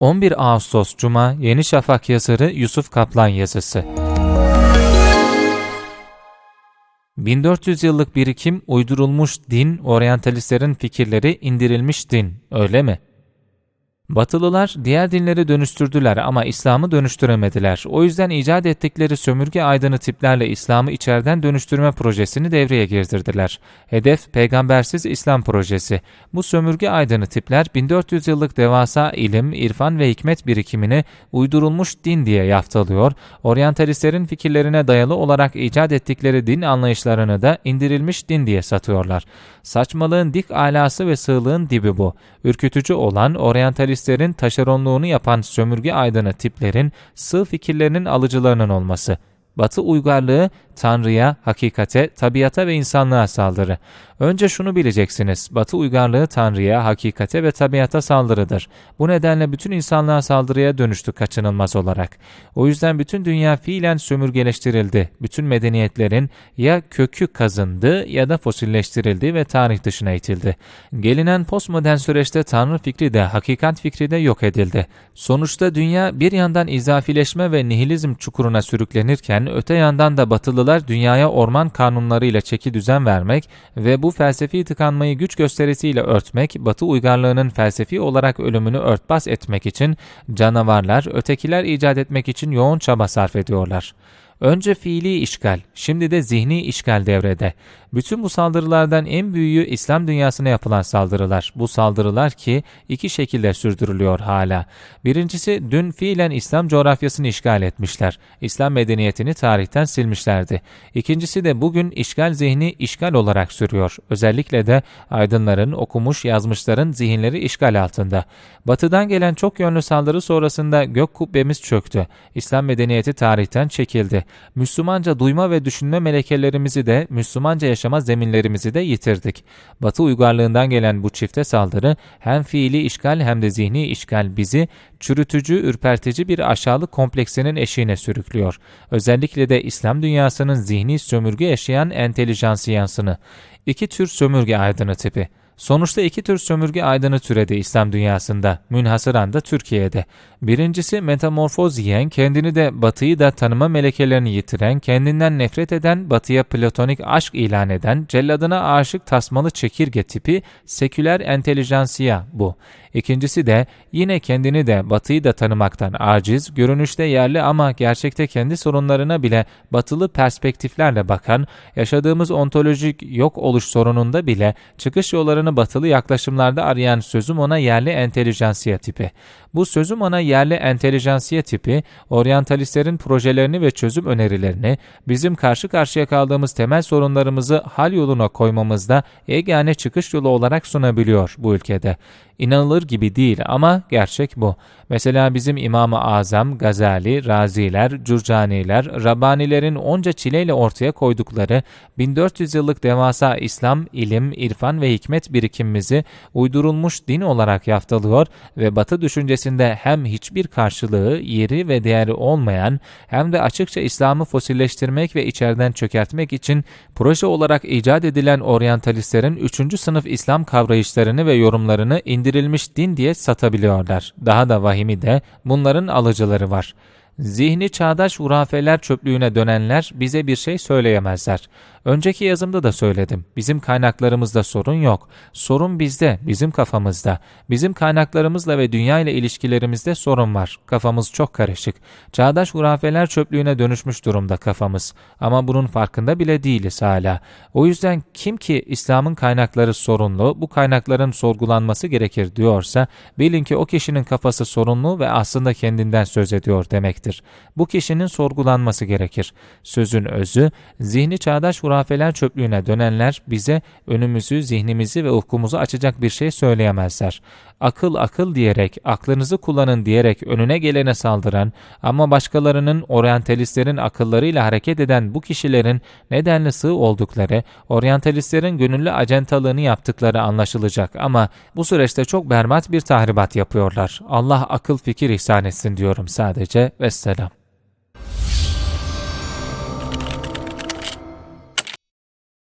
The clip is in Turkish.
11 Ağustos Cuma Yeni Şafak yazarı Yusuf Kaplan yazısı 1400 yıllık birikim uydurulmuş din, oryantalistlerin fikirleri indirilmiş din, öyle mi? Batılılar diğer dinleri dönüştürdüler ama İslam'ı dönüştüremediler. O yüzden icat ettikleri sömürge aydını tiplerle İslam'ı içeriden dönüştürme projesini devreye girdirdiler. Hedef peygambersiz İslam projesi. Bu sömürge aydını tipler 1400 yıllık devasa ilim, irfan ve hikmet birikimini uydurulmuş din diye yaftalıyor, oryantalistlerin fikirlerine dayalı olarak icat ettikleri din anlayışlarını da indirilmiş din diye satıyorlar. Saçmalığın dik alası ve sığlığın dibi bu. Ürkütücü olan oryantalist teröristlerin taşeronluğunu yapan sömürge aydını tiplerin sığ fikirlerinin alıcılarının olması. Batı uygarlığı Tanrı'ya, hakikate, tabiata ve insanlığa saldırı. Önce şunu bileceksiniz. Batı uygarlığı Tanrı'ya, hakikate ve tabiata saldırıdır. Bu nedenle bütün insanlığa saldırıya dönüştü kaçınılmaz olarak. O yüzden bütün dünya fiilen sömürgeleştirildi. Bütün medeniyetlerin ya kökü kazındı ya da fosilleştirildi ve tarih dışına itildi. Gelinen postmodern süreçte Tanrı fikri de, hakikat fikri de yok edildi. Sonuçta dünya bir yandan izafileşme ve nihilizm çukuruna sürüklenirken öte yandan da batılılar dünyaya orman kanunlarıyla çeki düzen vermek ve bu felsefi tıkanmayı güç gösterisiyle örtmek, Batı uygarlığının felsefi olarak ölümünü örtbas etmek için canavarlar, ötekiler icat etmek için yoğun çaba sarf ediyorlar. Önce fiili işgal, şimdi de zihni işgal devrede. Bütün bu saldırılardan en büyüğü İslam dünyasına yapılan saldırılar. Bu saldırılar ki iki şekilde sürdürülüyor hala. Birincisi dün fiilen İslam coğrafyasını işgal etmişler. İslam medeniyetini tarihten silmişlerdi. İkincisi de bugün işgal zihni işgal olarak sürüyor. Özellikle de aydınların, okumuş yazmışların zihinleri işgal altında. Batıdan gelen çok yönlü saldırı sonrasında gök kubbemiz çöktü. İslam medeniyeti tarihten çekildi. Müslümanca duyma ve düşünme melekelerimizi de, Müslümanca yaşama zeminlerimizi de yitirdik. Batı uygarlığından gelen bu çifte saldırı hem fiili işgal hem de zihni işgal bizi çürütücü, ürpertici bir aşağılık kompleksinin eşiğine sürüklüyor. Özellikle de İslam dünyasının zihni sömürge yaşayan entelijansiyansını. İki tür sömürge aydını tipi. Sonuçta iki tür sömürge aydını türedi İslam dünyasında, münhasıran da Türkiye'de. Birincisi metamorfoz yiyen, kendini de batıyı da tanıma melekelerini yitiren, kendinden nefret eden, batıya platonik aşk ilan eden, celladına aşık tasmalı çekirge tipi seküler entelijansiya bu. İkincisi de yine kendini de batıyı da tanımaktan aciz, görünüşte yerli ama gerçekte kendi sorunlarına bile batılı perspektiflerle bakan, yaşadığımız ontolojik yok oluş sorununda bile çıkış yollarını batılı yaklaşımlarda arayan sözüm ona yerli entelijansiya tipi. Bu sözüm ona yerli entelijansiye tipi, oryantalistlerin projelerini ve çözüm önerilerini bizim karşı karşıya kaldığımız temel sorunlarımızı hal yoluna koymamızda yegane çıkış yolu olarak sunabiliyor bu ülkede. İnanılır gibi değil ama gerçek bu. Mesela bizim İmam-ı Azam, Gazali, Raziler, Curcaniler, Rabbanilerin onca çileyle ortaya koydukları 1400 yıllık devasa İslam, ilim, irfan ve hikmet birikimimizi uydurulmuş din olarak yaftalıyor ve Batı düşüncesinde hem hiçbir karşılığı, yeri ve değeri olmayan hem de açıkça İslam'ı fosilleştirmek ve içeriden çökertmek için proje olarak icat edilen oryantalistlerin 3. sınıf İslam kavrayışlarını ve yorumlarını indirilmiş din diye satabiliyorlar. Daha da vahimi de bunların alıcıları var. Zihni çağdaş hurafeler çöplüğüne dönenler bize bir şey söyleyemezler. Önceki yazımda da söyledim. Bizim kaynaklarımızda sorun yok. Sorun bizde, bizim kafamızda. Bizim kaynaklarımızla ve dünya ile ilişkilerimizde sorun var. Kafamız çok karışık. Çağdaş hurafeler çöplüğüne dönüşmüş durumda kafamız. Ama bunun farkında bile değiliz hala. O yüzden kim ki İslam'ın kaynakları sorunlu, bu kaynakların sorgulanması gerekir diyorsa, bilin ki o kişinin kafası sorunlu ve aslında kendinden söz ediyor demektir. Bu kişinin sorgulanması gerekir. Sözün özü, zihni çağdaş hurafeler çöplüğüne dönenler bize önümüzü, zihnimizi ve ufkumuzu açacak bir şey söyleyemezler. Akıl akıl diyerek, aklınızı kullanın diyerek önüne gelene saldıran ama başkalarının oryantalistlerin akıllarıyla hareket eden bu kişilerin nedenli sığ oldukları, oryantalistlerin gönüllü acentalığını yaptıkları anlaşılacak ama bu süreçte çok berbat bir tahribat yapıyorlar. Allah akıl fikir ihsan etsin diyorum sadece. Vesselam.